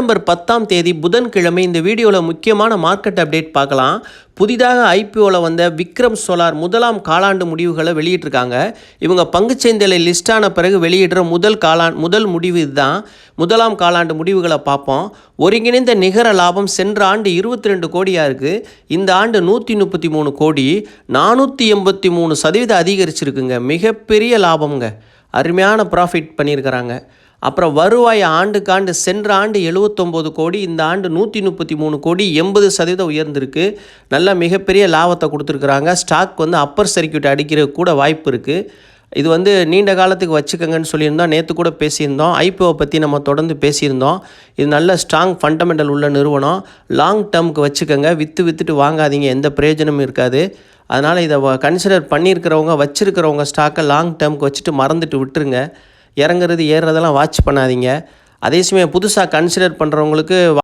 September பத்தாம் தேதி புதன்கிழமை இந்த வீடியோவில் முக்கியமான மார்க்கெட் அப்டேட் பார்க்கலாம். புதிதாக ஐபிஓவில் வந்த விக்ரம் சோலார் முதலாம் காலாண்டு முடிவுகளை வெளியிட்டிருக்காங்க. இவங்க பங்குச்சந்தையில் லிஸ்ட் ஆன பிறகு வெளியிடுற முதல் காலாண்டு முதல் முடிவு இதுதான். முதலாம் காலாண்டு முடிவுகளை பார்ப்போம். ஒருங்கிணைந்த நிகர லாபம் சென்ற ஆண்டு இருபத்தி ரெண்டு கோடியாக இருக்குது இந்த ஆண்டு நூற்றி முப்பத்தி மூணு கோடி. நானூற்றி எண்பத்தி மூணு சதவீதம் அதிகரிச்சிருக்குங்க. மிகப்பெரிய லாபம்ங்க. அருமையான ப்ராஃபிட் பண்ணியிருக்கிறாங்க. அப்புறம் வருவாய் ஆண்டுக்காண்டு சென்ற ஆண்டு எழுபத்தொம்போது கோடி இந்த ஆண்டு நூற்றி முப்பத்தி மூணு கோடி எண்பது சதவீதம் உயர்ந்திருக்கு. நல்ல மிகப்பெரிய லாபத்தை கொடுத்துருக்குறாங்க. ஸ்டாக் வந்து அப்பர் சர்க்கியூட் அடிக்கிற கூட வாய்ப்பு இருக்குது இது வந்து நீண்ட காலத்துக்கு வச்சுக்கோங்கன்னு சொல்லியிருந்தோம். நேற்று கூட பேசியிருந்தோம். ஐபிஓ பற்றி நம்ம தொடர்ந்து பேசியிருந்தோம். இது நல்ல ஸ்ட்ராங் ஃபண்டமெண்டல் உள்ள நிறுவனம். லாங் டேர்முக்கு வச்சுக்கோங்க. விற்று விற்றுட்டு வாங்காதீங்க. எந்த பிரயோஜனமும் இருக்காது. அதனால் இதை கன்சிடர் பண்ணியிருக்கிறவங்க வச்சுருக்கிறவங்க ஸ்டாக்கை லாங் டேர்முக்கு வச்சுட்டு மறந்துட்டு விட்டுருங்க. இறங்குறது ஏறுறதெல்லாம் வாட்ச் பண்ணாதீங்க. அதே சமயம் புதுசாக கன்சிடர் பண்ணுறவங்களுக்கு